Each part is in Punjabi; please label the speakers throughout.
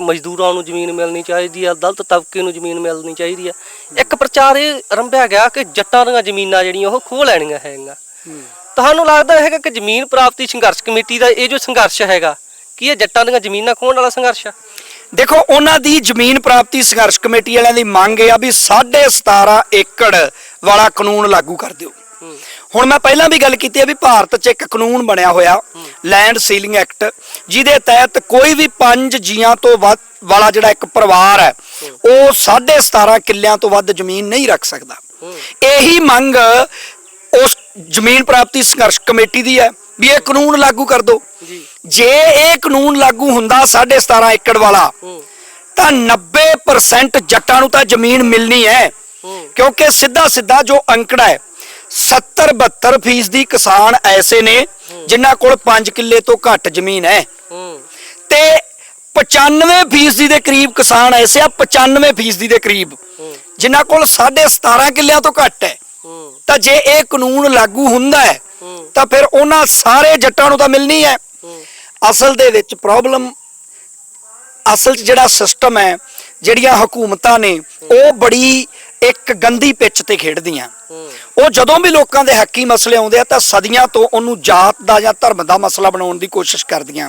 Speaker 1: ਮਜ਼ਦੂਰਾਂ ਨੂੰ ਜ਼ਮੀਨ ਮਿਲਣੀ ਚਾਹੀਦੀ ਆ ਦਲਿਤ ਤਬਕੇ ਨੂੰ ਜ਼ਮੀਨ ਮਿਲਣੀ ਚਾਹੀਦੀ ਆ। ਇੱਕ ਪ੍ਰਚਾਰ ਇਹ ਰੰਭਿਆ ਗਿਆ ਕਿ ਜੱਟਾਂ ਦੀਆਂ ਜ਼ਮੀਨਾਂ ਜਿਹੜੀਆਂ ਉਹ ਖੋਹ ਲੈਣੀਆਂ ਹੈਗੀਆਂ। ਤੁਹਾਨੂੰ ਲੱਗਦਾ ਹੈਗਾ ਕਿ ਜ਼ਮੀਨ ਪ੍ਰਾਪਤੀ ਸੰਘਰਸ਼ ਕਮੇਟੀ ਦਾ ਇਹ ਜੋ ਸੰਘਰਸ਼ ਹੈਗਾ ਕੀ ਇਹ ਜੱਟਾਂ ਦੀਆਂ ਜ਼ਮੀਨਾਂ ਖੋਹਣ ਵਾਲਾ ਸੰਘਰਸ਼ ਆ?
Speaker 2: ਦੇਖੋ ਉਹਨਾਂ ਦੀ ਜ਼ਮੀਨ ਪ੍ਰਾਪਤੀ ਸੰਘਰਸ਼ ਕਮੇਟੀ ਵਾਲਿਆਂ ਦੀ ਮੰਗ ਇਹ ਆ ਵੀ 17.5 ਏਕੜ ਵਾਲਾ ਕਾਨੂੰਨ ਲਾਗੂ ਕਰ ਦਿਓ। ਹੁਣ ਮੈਂ ਪਹਿਲਾਂ ਵੀ ਗੱਲ ਕੀਤੀ ਹੈ ਵੀ ਭਾਰਤ 'ਚ ਇੱਕ ਕਾਨੂੰਨ ਬਣਿਆ ਹੋਇਆ। ਲੈਂਡ ਸੀਲਿੰਗ ਐਕਟ ਜਿਹਦੇ ਤਹਿਤ ਕੋਈ ਵੀ ਪੰਜ ਜੀਆਂ ਤੋਂ ਵੱਧ ਵਾਲਾ ਜਿਹੜਾ ਇੱਕ ਪਰਿਵਾਰ ਹੈ ਉਹ 17.5 ਕਿੱਲਿਆਂ ਤੋਂ ਵੱਧ ਜ਼ਮੀਨ ਨਹੀਂ ਰੱਖ ਸਕਦਾ। ਇਹੀ ਮੰਗ ਉਸ ਜ਼ਮੀਨ ਪ੍ਰਾਪਤੀ ਸੰਘਰਸ਼ ਕਮੇਟੀ ਦੀ ਹੈ ਵੀ ਇਹ ਕਾਨੂੰਨ ਲਾਗੂ ਕਰ ਦਿਓ।
Speaker 1: ਜੀ।
Speaker 2: ਇਹ ਕਾਨੂੰਨ ਲਾਗੂ ਹੁੰਦਾ 17.5 ਏਕੜ ਵਾਲਾ ਤਾਂ 90% ਜੱਟਾਂ ਨੂੰ ਤਾਂ ਜ਼ਮੀਨ ਮਿਲਣੀ ਹੈ।
Speaker 1: ਹੂੰ।
Speaker 2: ਕਿਉਂਕਿ ਸਿੱਧਾ ਸਿੱਧਾ ਜੋ ਅੰਕੜਾ ਹੈ 70 72 ਫੀਸਦੀ ਕਿਸਾਨ ਐਸੇ ਨੇ ਜਿਨ੍ਹਾਂ ਕੋਲ 5 ਕਿੱਲੇ ਤੋਂ ਘੱਟ ਜ਼ਮੀਨ ਹੈ। ਤੇ 95 ਫੀਸਦੀ ਦੇ ਕਰੀਬ ਕਿਸਾਨ ਐਸੇ ਆ 95 ਫੀਸਦੀ ਦੇ ਕਰੀਬ। ਜਿਨ੍ਹਾਂ ਕੋਲ 17.5 ਕਿੱਲਿਆਂ ਤੋਂ ਘੱਟ ਹੈ। ਤਾਂ ਜੇ ਇਹ ਕਾਨੂੰਨ ਲਾਗੂ ਹੁੰਦਾ ਹੈ ਤਾਂ ਫਿਰ ਉਹਨਾਂ ਸਾਰੇ ਜੱਟਾਂ ਨੂੰ ਤਾਂ ਮਿਲਣੀ ਹੈ।
Speaker 1: ਹੂੰ।
Speaker 2: ਅਸਲ ਦੇ ਵਿੱਚ ਪ੍ਰੋਬਲਮ ਅਸਲ 'ਚ ਜਿਹੜਾ ਸਿਸਟਮ ਹੈ ਜਿਹੜੀਆਂ ਹਕੂਮਤਾਂ ਨੇ ਉਹ ਬੜੀ ਇੱਕ ਗੰਦੀ ਪਿੱਚ ਤੇ ਖੇਡਦੀਆਂ। ਉਹ ਜਦੋਂ ਵੀ ਲੋਕਾਂ ਦੇ ਹੱਕੀ ਮਸਲੇ ਆਉਂਦੇ ਆ ਤਾਂ ਸਦੀਆਂ ਤੋਂ ਉਹਨੂੰ ਜਾਤ ਦਾ ਜਾਂ ਧਰਮ ਦਾ ਮਸਲਾ ਬਣਾਉਣ ਦੀ ਕੋਸ਼ਿਸ਼ ਕਰਦੀਆਂ।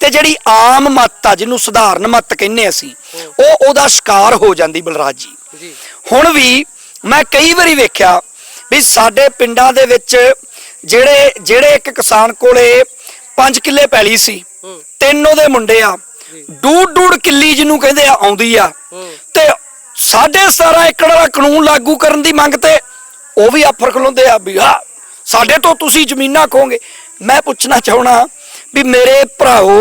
Speaker 2: ਤੇ ਜਿਹੜੀ ਆਮ ਮੱਤ ਆ ਜਿਹਨੂੰ ਸਧਾਰਨ ਮੱਤ ਕਹਿੰਦੇ ਅਸੀਂ ਉਹ ਉਹਦਾ ਸ਼ਿਕਾਰ ਹੋ ਜਾਂਦੀ ਬਲਰਾਜ ਜੀ। ਹੁਣ ਵੀ ਮੈਂ ਕਈ ਵਾਰੀ ਵੇਖਿਆ ਵੀ ਸਾਡੇ ਪਿੰਡਾਂ ਦੇ ਵਿੱਚ ਜਿਹੜੇ ਜਿਹੜੇ ਇੱਕ ਕਿਸਾਨ ਕੋਲੇ 5 ਕਿੱਲੇ ਪੈਲੀ ਸੀ ਤਿੰਨ ਉਹਦੇ ਮੁੰਡੇ ਆ। ਡੂਡ ਡੂਡ ਕਿੱਲੀ ਜਿਹਨੂੰ ਕਹਿੰਦੇ ਆ ਆਉਂਦੀ ਆ। ਤੇ 17.5 ਏਕੜ ਵਾਲਾ ਕਾਨੂੰਨ ਲਾਗੂ ਕਰਨ ਦੀ ਮੰਗ ਤੇ ਉਹ ਵੀ ਆਫਰ ਖਲੋਂਦੇ ਆ ਵੀ ਆ ਸਾਡੇ ਤੋਂ ਤੁਸੀਂ ਜ਼ਮੀਨਾਂ ਖੋਗੇ ਮੈਂ ਪੁੱਛਣਾ ਚਾਹਣਾ ਵੀ ਮੇਰੇ ਭਰਾਓ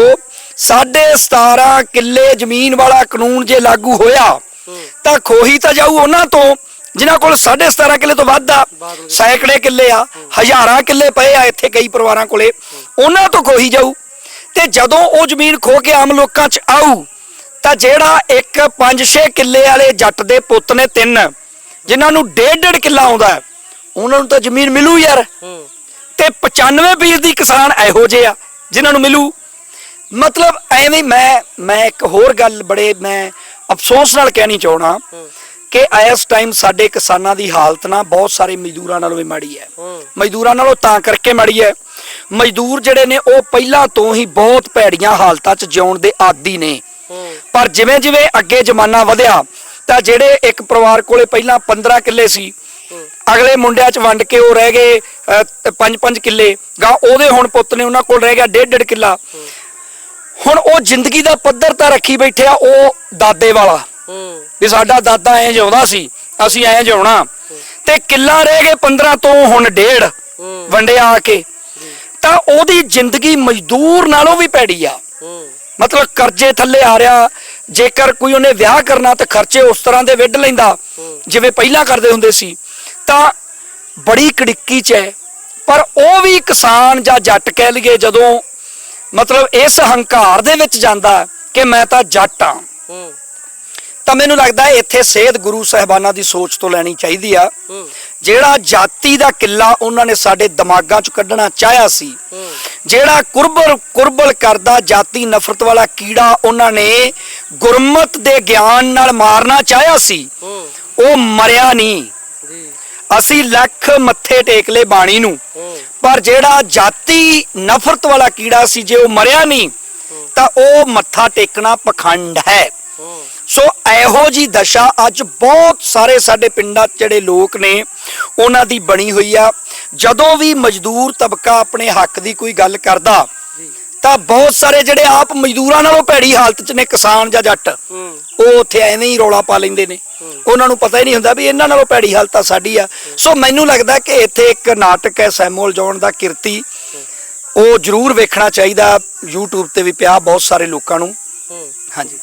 Speaker 2: 17.5 ਕਿੱਲੇ ਜ਼ਮੀਨ ਵਾਲਾ ਕਾਨੂੰਨ ਜੇ ਲਾਗੂ ਹੋਇਆ, ਤਾਂ ਖੋਹੀ ਤਾਂ ਜਾਊ ਉਹਨਾਂ ਤੋਂ, ਜਿਨ੍ਹਾਂ ਕੋਲ 17.5 ਕਿੱਲੇ ਤੋਂ ਵੱਧ ਆ, ਸੈਂਕੜੇ ਕਿੱਲੇ ਆ, ਹਜ਼ਾਰਾਂ ਕਿੱਲੇ ਪਏ ਆ ਇੱਥੇ ਕਈ ਪਰਿਵਾਰਾਂ ਕੋਲੇ, ਉਹਨਾਂ ਤੋਂ ਖੋਹੀ ਜਾਊ। ਤੇ ਜਦੋਂ ਉਹ ਜ਼ਮੀਨ ਖੋ ਕੇ ਆਮ ਲੋਕਾਂ 'ਚ ਆਊ ਤਾਂ ਜਿਹੜਾ ਇੱਕ 5-6 ਕਿੱਲੇ ਵਾਲੇ ਜੱਟ ਦੇ ਪੁੱਤ ਨੇ ਤਿੰਨ ਜਿਨ੍ਹਾਂ ਨੂੰ ਡੇਢ ਡੇਢ ਕਿੱਲਾ ਆਉਂਦਾ ਉਹਨਾਂ ਨੂੰ ਤਾਂ ਜ਼ਮੀਨ ਮਿਲੂ ਯਾਰ। ਤੇ 95% ਦੀ ਕਿਸਾਨ ਇਹੋ ਜਿਹੇ ਆ ਜਿਨ੍ਹਾਂ ਨੂੰ ਮਿਲੂ। ਮਤਲਬ ਐਵੇਂ ਮੈਂ ਮੈਂ ਇੱਕ ਹੋਰ ਗੱਲ ਬੜੇ ਮੈਂ ਅਫਸੋਸ ਨਾਲ ਕਹਿਣੀ ਚਾਹਣਾ ਕਿ ਇਸ ਟਾਈਮ ਸਾਡੇ ਕਿਸਾਨਾਂ ਦੀ ਹਾਲਤ ਨਾ ਬਹੁਤ ਸਾਰੇ ਮਜ਼ਦੂਰਾਂ ਨਾਲੋਂ ਵੀ ਮਾੜੀ ਹੈ। ਮਜ਼ਦੂਰਾਂ ਨਾਲੋਂ ਤਾਂ ਕਰਕੇ ਮਾੜੀ ਹੈ। ਮਜ਼ਦੂਰ ਜਿਹੜੇ ਨੇ ਉਹ ਪਹਿਲਾਂ ਤੋਂ ਹੀ ਬਹੁਤ ਭੈੜੀਆਂ ਹਾਲਤਾਂ 'ਚ ਜਿਉਣ ਦੇ ਆਦੀ ਨੇ। ਪਰ ਜਿਵੇਂ ਜਿਵੇਂ ਅੱਗੇ ਜ਼ਮਾਨਾ ਵਧਿਆ, ਤਾਂ ਜਿਹੜੇ ਇੱਕ ਪਰਿਵਾਰ ਕੋਲੇ ਪਹਿਲਾਂ 15 ਕਿੱਲੇ ਸੀ, ਅਗਲੇ ਮੁੰਡਿਆਂ 'ਚ ਵੰਡ ਕੇ ਉਹ ਰਹਿ ਗਏ 5-5 ਕਿੱਲੇ ਗਾ ਉਹਦੇ ਹੁਣ ਪੁੱਤ ਨੇ ਉਹਨਾਂ ਕੋਲ ਰਹਿ ਗਿਆ ਡੇਢ ਡੇਢ ਕਿੱਲਾ। ਹੁਣ ਉਹ ਜ਼ਿੰਦਗੀ ਦਾ ਪੱਧਰ ਤਾਂ ਰੱਖੀ ਬੈਠੇ ਆ, ਉਹ ਦਾਦੇ ਵਾਲਾ। ਵੀ ਸਾਡਾ ਦਾਦਾ ਐਂ ਜਿਉਂਦਾ ਸੀ, ਅਸੀਂ ਐਂ ਜਿਉਣਾ। ਤੇ ਕਿੱਲਾ ਰਹਿ ਗਏ 15 ਤੋਂ ਹੁਣ ਡੇਢ
Speaker 1: ਹੂੰ
Speaker 2: ਵੰਡਿਆ ਆ ਕੇ। ਤਾਂ ਉਹਦੀ ਜ਼ਿੰਦਗੀ ਮਜ਼ਦੂਰ ਨਾਲੋਂ ਵੀ ਭੈੜੀ ਆ। ਮਤਲਬ ਕਰਜ਼ੇ ਥੱਲੇ ਆ ਰਿਹਾ ਜੇਕਰ ਕੋਈ ਉਹਨੇ ਵਿਆਹ ਕਰਨਾ ਤੇ ਖਰਚੇ ਉਸ ਤਰ੍ਹਾਂ ਦੇ ਵਿੱਢ ਲੈਂਦਾ ਜਿਵੇਂ ਪਹਿਲਾਂ ਕਰਦੇ ਹੁੰਦੇ ਸੀ। ਤਾਂ ਬੜੀ ਕੜਿੱਕੀ ਚ ਹੈ। ਪਰ ਉਹ ਵੀ ਕਿਸਾਨ ਜਾਂ ਜੱਟ ਕਹਿ ਲਈਏ ਜਦੋਂ ਮਤਲਬ ਇਸ ਹੰਕਾਰ ਦੇ ਵਿੱਚ ਜਾਂਦਾ ਕਿ ਮੈਂ ਤਾਂ ਜੱਟ ਆ ਤਾਂ ਮੈਨੂੰ ਲੱਗਦਾ ਇੱਥੇ ਸੇਧ ਗੁਰੂ ਸਾਹਿਬਾਨਾਂ ਦੀ ਸੋਚ ਤੋਂ ਲੈਣੀ ਚਾਹੀਦੀ ਆ। ਜਿਹੜਾ ਜਾਤੀ ਦਾ ਕਿੱਲਾ ਉਹਨਾਂ ਨੇ ਸਾਡੇ ਦਿਮਾਗਾਂ 'ਚ ਕੱਢਣਾ ਚਾਹਿਆ ਸੀ ਜਿਹੜਾ ਕੁਰਬਲ ਕੁਰਬਲ ਕਰਦਾ ਜਾਤੀ ਨਫ਼ਰਤ ਵਾਲਾ ਕੀੜਾ ਉਹਨਾਂ ਨੇ ਗੁਰਮਤ ਦੇ ਗਿਆਨ ਨਾਲ ਮਾਰਨਾ ਚਾਹਿਆ ਸੀ। ਉਹ ਮਰਿਆ ਨਹੀਂ। ਅਸੀਂ ਲੱਖ ਮੱਥੇ ਟੇਕ ਲਏ ਬਾਣੀ ਨੂੰ। ਪਰ ਜਿਹੜਾ ਜਾਤੀ ਨਫ਼ਰਤ ਵਾਲਾ ਕੀੜਾ ਸੀ ਜੇ ਉਹ ਮਰਿਆ ਨਹੀਂ ਤਾਂ ਉਹ ਮੱਥਾ ਟੇਕਣਾ ਪਖੰਡ ਹੈ। ਸੋ ਇਹੋ ਜੀ ਦਸ਼ਾ ਅੱਜ ਬਹੁਤ ਸਾਰੇ ਸਾਡੇ ਪਿੰਡਾਂ ਜਿਹੜੇ ਲੋਕ ਨੇ ਉਹਨਾਂ ਦੀ ਬਣੀ ਹੋਈ ਆ। ਜਦੋਂ ਵੀ ਮਜ਼ਦੂਰ ਤਬਕਾ ਆਪਣੇ ਹੱਕ ਦੀ ਕੋਈ ਗੱਲ ਕਰਦਾ ਤਾਂ ਬਹੁਤ ਸਾਰੇ ਜਿਹੜੇ ਆਪ ਮਜ਼ਦੂਰਾਂ ਨਾਲੋਂ ਭੈੜੀ ਹਾਲਤ 'ਚ ਨੇ ਕਿਸਾਨ ਜਾਂ ਜੱਟ। ਉਹ ਉੱਥੇ ਐਵੇਂ ਹੀ ਰੌਲਾ ਪਾ ਲੈਂਦੇ ਨੇ। ਉਹਨਾਂ ਨੂੰ ਪਤਾ ਹੀ ਨਹੀਂ ਹੁੰਦਾ ਵੀ ਇਹਨਾਂ ਨਾਲੋਂ ਭੈੜੀ ਹਾਲਤ ਤਾਂ ਸਾਡੀ ਆ। ਸੋ ਮੈਨੂੰ ਲੱਗਦਾ ਕਿ ਇੱਥੇ ਇੱਕ ਨਾਟਕ ਹੈ ਸੈਮੂਅਲ ਜੌਨ ਦਾ ਕਿਰਤੀ। ਉਹ ਜ਼ਰੂਰ ਵੇਖਣਾ ਚਾਹੀਦਾ। YouTube ਤੇ ਵੀ ਪਿਆ ਬਹੁਤ ਸਾਰੇ ਲੋਕਾਂ ਨੂੰ। ਹਾਂਜੀ।